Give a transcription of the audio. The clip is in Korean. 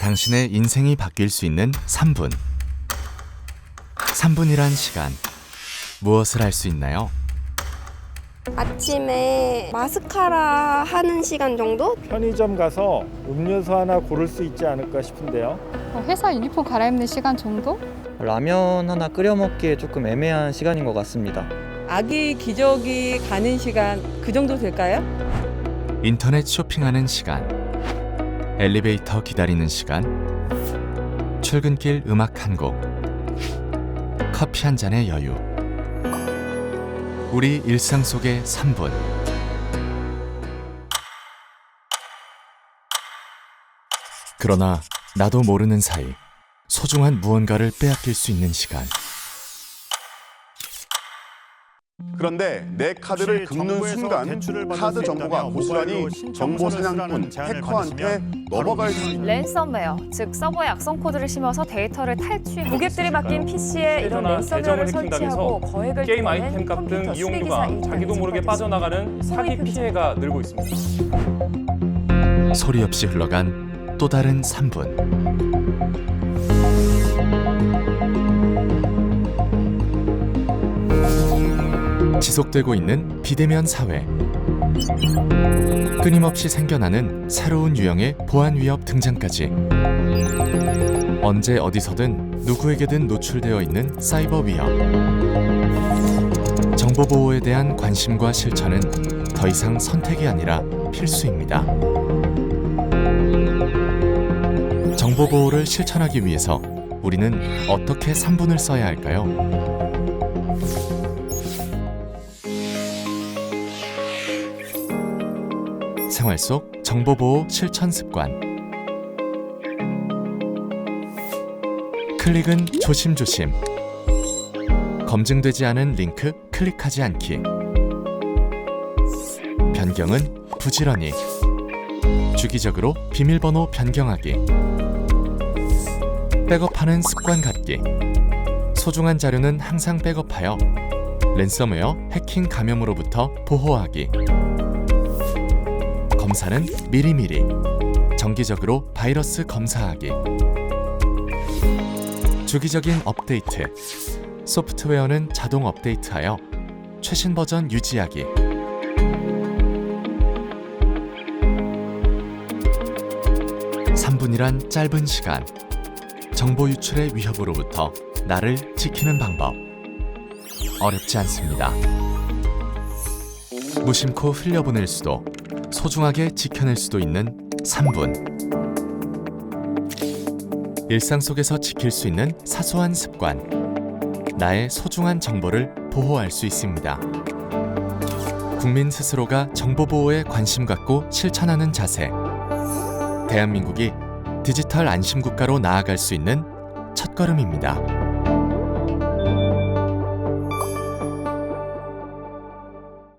당신의 인생이 바뀔 수 있는 3분. 3분이란 시간. 무엇을 할 수 있나요? 아침에 마스카라 하는 시간 정도? 편의점 가서 음료수 하나 고를 수 있지 않을까 싶은데요. 어, 회사 유니폼 갈아입는 시간 정도? 라면 하나 끓여 먹기에 조금 애매한 시간인 것 같습니다. 아기 기저귀 가는 시간 그 정도 될까요? 인터넷 쇼핑하는 시간. 엘리베이터 기다리는 시간. 출근길 음악 한 곡. 커피 한 잔의 여유. 우리 일상 속의 3분. 그러나 나도 모르는 사이 소중한 무언가를 빼앗길 수 있는 시간. 그런데 내 카드를 긁는 순간 카드 수 정보가 고스란히 정보 사냥꾼 해커한테 넘어갈 수 있는 랜섬웨어, 즉 서버에 악성 코드를 심어서 데이터를 탈취. 고객들이 맡긴 PC에 이런 랜섬웨어를 설치하고 거액을 게임 아이템 값 등 이용료가 기사 자기도 모르게 빠져나가는 사기 피해가 늘고 있습니다. 소리 없이 흘러간 또 다른 3분. 지속되고 있는 비대면 사회. 끊임없이 생겨나는 새로운 유형의 보안 위협 등장까지. 언제 어디서든 누구에게든 노출되어 있는 사이버 위협. 정보 보호에 대한 관심과 실천은 더 이상 선택이 아니라 필수입니다. 정보 보호를 실천하기 위해서 우리는 어떻게 3분을 써야 할까요? 생활 속 정보 보호 실천 습관. 클릭은 조심조심. 검증되지 않은 링크 클릭하지 않기. 변경은 부지런히. 주기적으로 비밀번호 변경하기. 백업하는 습관 갖기. 소중한 자료는 항상 백업하여 랜섬웨어 해킹 감염으로부터 보호하기. 검사는 미리미리. 정기적으로 바이러스 검사하기. 주기적인 업데이트. 소프트웨어는 자동 업데이트하여 최신 버전 유지하기. 삼분이란 짧은 시간. 정보 유출의 위협으로부터 나를 지키는 방법. 어렵지 않습니다. 무심코 흘려보낼 수도 소중하게 지켜낼 수도 있는 3분. 일상 속에서 지킬 수 있는 사소한 습관. 나의 소중한 정보를 보호할 수 있습니다. 국민 스스로가 정보 보호에 관심 갖고 실천하는 자세. 대한민국이 디지털 안심 국가로 나아갈 수 있는 첫걸음입니다.